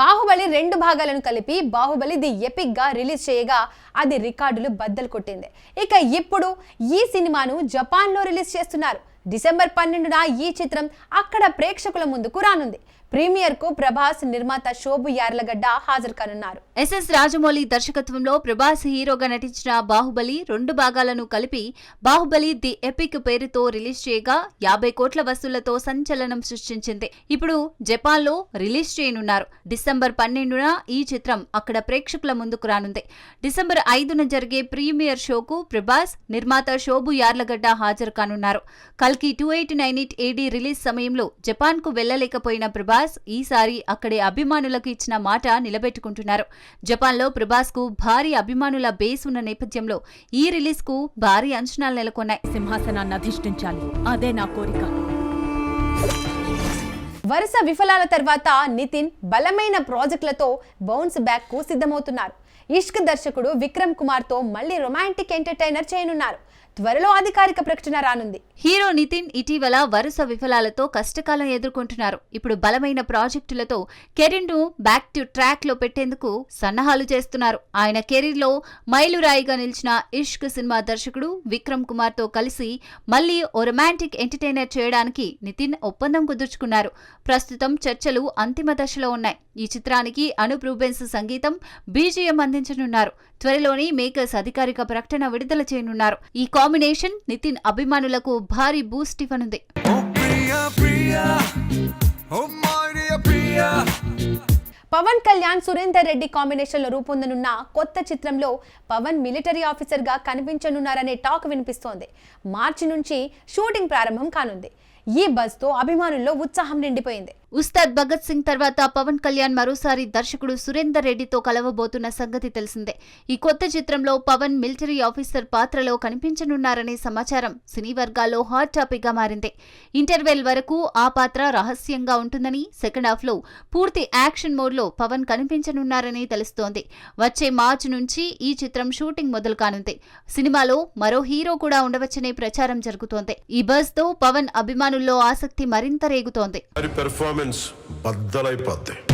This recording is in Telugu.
బాహుబలి రెండు భాగాలను కలిపి బాహుబలి ది ఎపిక్గా రిలీజ్ చేయగా అది రికార్డులు బద్దలు కొట్టింది. ఇక ఇప్పుడు ఈ సినిమాను జపాన్లో రిలీజ్ చేస్తున్నారు. డిసెంబర్ పన్నెండున ఈ చిత్రం అక్కడ ప్రేక్షకుల ముందుకు రానుంది. ప్రీమియర్కు ప్రభాస్ నిర్మాత శోభు యార్లగడ్డ హాజరు కానున్నారు. ఎస్ఎస్ రాజమౌళి దర్శకత్వంలో ప్రభాస్ హీరోగా నటించిన బాహుబలి రెండు భాగాలను కలిపి బాహుబలి ది ఎపిక్ పేరుతో రిలీజ్ చేయగా యాభై కోట్ల వసూళ్ళతో సంచలనం సృష్టించింది. ఇప్పుడు జపాన్లో రిలీజ్ చేయనున్నారు. డిసెంబర్ పన్నెండున ఈ చిత్రం అక్కడ ప్రేక్షకుల ముందుకు రానుంది. డిసెంబర్ ఐదున జరిగే ప్రీమియర్ షోకు ప్రభాస్ నిర్మాత శోభు యార్లగడ్డ హాజరు కానున్నారు. కల్ కల్కి two eight nine eight AD release సమయంలో జపాన్కు వెళ్ళలేకపోయిన ప్రభాస్ ఈసారి అక్కడి అభిమానులకు ఇచ్చిన మాట నిలబెట్టుకుంటున్నారు. జపాన్లో ప్రభాస్కు భారీ అభిమానుల బేస్ ఉన్న నేపథ్యంలో ఈ రిలీజ్కు భారీ అంచనాలు నెలకొన్నాయి. సింహాసనాన్ని అధిష్ఠించాలి. అదే నా కోరిక. వరుస విఫలాల తర్వాత నితిన్ బలమైన ప్రాజెక్టులతో బౌన్స్ బ్యాక్కు సిద్ధమవుతున్నారు. ఇష్క్ దర్శకుడు విక్రమ్ కుమార్తో మళ్ళీ రొమాంటిక్ ఎంటర్టైనర్ చేయనున్నారు. త్వరలో అధికారిక ప్రకటన రానుంది. హీరో నితిన్ ఇటీవల వరుస విఫలాలతో కష్టకాలం ఎదుర్కొంటున్నారు. ఇప్పుడు బలమైన ప్రాజెక్టులతో కెరీర్ను బ్యాక్ టు ట్రాక్లో పెట్టేందుకు సన్నాహాలు చేస్తున్నారు. ఆయన కెరీర్లో మైలురాయిగా నిలిచిన ఇష్క్ సినిమా దర్శకుడు విక్రమ్ కుమార్తో కలిసి మళ్ళీ ఓ రొమాంటిక్ ఎంటర్టైనర్ చేయడానికి నితిన్ ఒప్పందం కుదుర్చుకున్నారు. ప్రస్తుతం చర్చలు అంతిమ దశలో ఉన్నాయి. ఈ చిత్రానికి అనూప్ రూబెన్స్ సంగీతం బీజిఎం అందించనున్నారు. త్వరలోనే మేకర్స్ అధికారిక ప్రకటన విడుదల చేయనున్నారు. ఈ కాంబినేషన్ నితిన్ అభిమానులకు భారీ బూస్ట్ ఇవ్వనుంది. పవన్ కళ్యాణ్ సురేందర్ రెడ్డి కాంబినేషన్లో రూపొందనున్న కొత్త చిత్రంలో పవన్ మిలిటరీ ఆఫీసర్గా కనిపించనున్నారనే టాక్ వినిపిస్తోంది. మార్చి నుంచి షూటింగ్ ప్రారంభం కానుంది. ఈ బస్తో అభిమానుల్లో ఉత్సాహం నిండిపోయింది. ఉస్తాద్ భగత్ సింగ్ తర్వాత పవన్ కళ్యాణ్ మరోసారి దర్శకుడు సురేందర్ రెడ్డితో కలవబోతున్న సంగతి తెలిసిందే. ఈ కొత్త చిత్రంలో పవన్ మిలిటరీ ఆఫీసర్ పాత్రలో కనిపించనున్నారనే సమాచారం సినీ వర్గాల్లో హాట్ టాపిక్గా మారింది. ఇంటర్వెల్ వరకు ఆ పాత్ర రహస్యంగా ఉంటుందని సెకండ్ హాఫ్లో పూర్తి యాక్షన్ మోడ్లో పవన్ కనిపించనున్నారని తెలుస్తోంది. వచ్చే మార్చి నుంచి ఈ చిత్రం షూటింగ్ మొదలు కానుంది. సినిమాలో మరో హీరో కూడా ఉండవచ్చనే ప్రచారం జరుగుతోంది. ఈ బస్తో పవన్ అభిమానుల్లో ఆసక్తి మరింత రేగుతోంది. వారి బద్దలైపోద్ది.